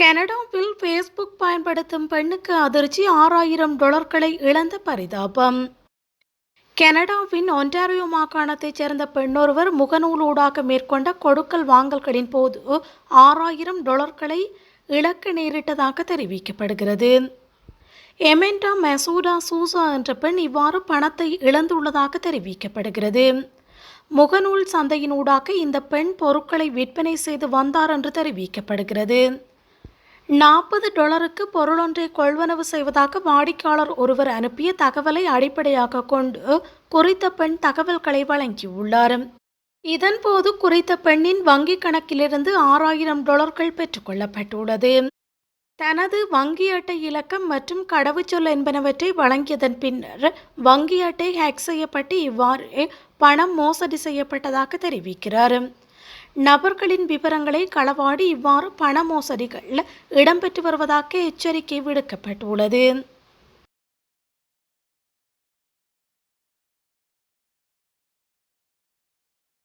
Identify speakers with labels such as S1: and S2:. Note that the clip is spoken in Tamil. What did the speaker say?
S1: கனடாவில் ஃபேஸ்புக் பயன்படுத்தும் பெண்ணுக்கு அதிர்ச்சி ஆறாயிரம் டாலர்களை இழந்த பரிதாபம். கனடாவின் ஒன்டாரியோ மாகாணத்தைச் சேர்ந்த பெண்ணொருவர் முகநூலூடாக மேற்கொண்ட கொடுக்கல் வாங்கல்களின் போது ஆறாயிரம் டாலர்களை இழக்க நேரிட்டதாக தெரிவிக்கப்படுகிறது. எமெண்டா மெசூடா சூசா என்ற பெண் இவ்வாறு பணத்தை இழந்துள்ளதாக தெரிவிக்கப்படுகிறது. முகநூல் சந்தையினூடாக இந்த பெண் பொருட்களை விற்பனை செய்து வந்தார் என்று தெரிவிக்கப்படுகிறது. நாற்பது டாலருக்கு பொருளொன்றை கொள்வனவு செய்வதாக வாடிக்கையாளர் ஒருவர் அனுப்பிய தகவலை அடிப்படையாக கொண்டு குறித்த பெண் தகவல்களை வழங்கியுள்ளார். இதன்போது குறித்த பெண்ணின் வங்கிக் கணக்கிலிருந்து ஆறாயிரம் டாலர்கள் பெற்றுக்கொள்ளப்பட்டுள்ளது தனது வங்கி அட்டை இலக்கம் மற்றும் கடவுச்சொல் என்பனவற்றை வழங்கியதன் பின்னர் வங்கி அட்டை ஹேக் செய்யப்பட்டு இவ்வாறு பணம் மோசடி செய்யப்பட்டதாக தெரிவிக்கிறார். நபர்களின் விவரங்களை களவாடி இவ்வாறு பண மோசடிகள் இடம்பெற்று வருவதாக எச்சரிக்கை விடுக்கப்பட்டுள்ளது.